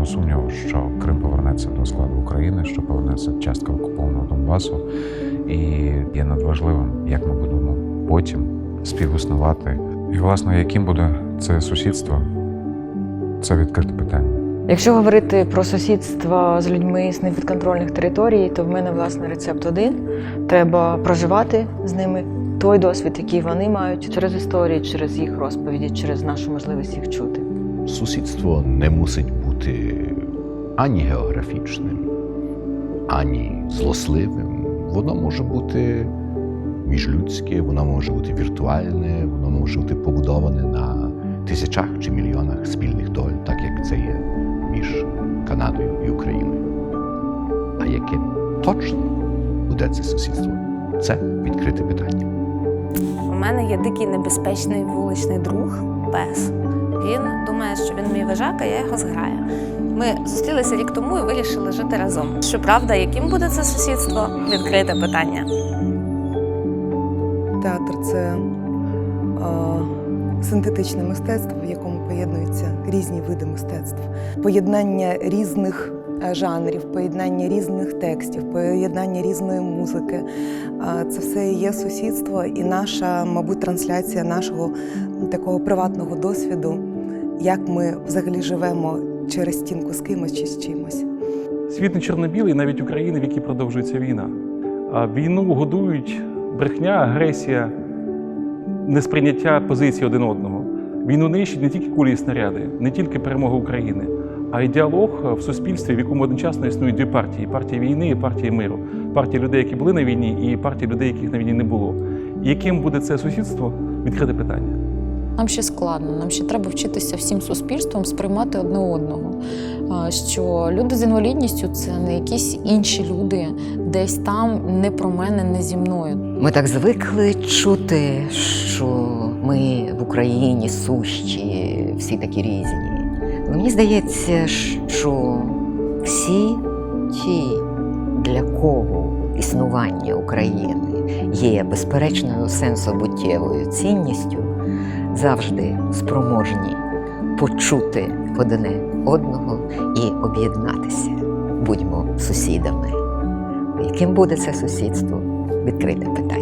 жодного сумніву, що Крим повернеться до складу України, що повернеться частка окупованого Донбасу, і є надважливим, як ми будемо потім співіснувати. І власне, яким буде це сусідство, це відкрите питання. Якщо говорити про сусідство з людьми з непідконтрольних територій, то в мене власне рецепт один: треба проживати з ними. Той досвід, який вони мають через історію, через їх розповіді, через нашу можливість їх чути. Сусідство не мусить бути ані географічним, ані злосливим. Воно може бути міжлюдське, воно може бути віртуальне, воно може бути побудоване на тисячах чи мільйонах спільних доль, так як це є між Канадою і Україною. А яке точно буде це сусідство? Це відкрите питання. У мене є дикий небезпечний вуличний друг пес. Він думає, що він мій вожак, а я його зграю. Ми зустрілися рік тому і вирішили жити разом. Щоправда, яким буде це сусідство? Відкрите питання. Театр це е, синтетичне мистецтво, в якому поєднуються різні види мистецтв, поєднання різних е, жанрів, поєднання різних текстів, поєднання різної музики. Це все є сусідство, і наша, мабуть, трансляція нашого такого приватного досвіду, як ми взагалі живемо через стінку з кимось чи з чимось. Світ не чорно-білий, навіть України, в якій продовжується війна. А війну годують брехня, агресія, несприйняття позицій один одного. Війну нищить не тільки кулі і снаряди, не тільки перемога України, а й діалог в суспільстві, в якому одночасно існують дві партії: партія війни і партія миру, партія людей, які були на війні, і партія людей, яких на війні не було. І яким буде це сусідство? Відкрите питання. Нам ще складно, нам ще треба вчитися всім суспільством сприймати одне одного. Що люди з інвалідністю це не якісь інші люди, десь там не про мене, не зі мною. Ми так звикли чути, що ми в Україні сущі, всі такі різні. Але мені здається, що всі ті, для кого існування України є безперечною сенсобуттєвою цінністю, завжди спроможні почути одне одного і об'єднатися. Будьмо сусідами. Яким буде це сусідство? Відкрите питання.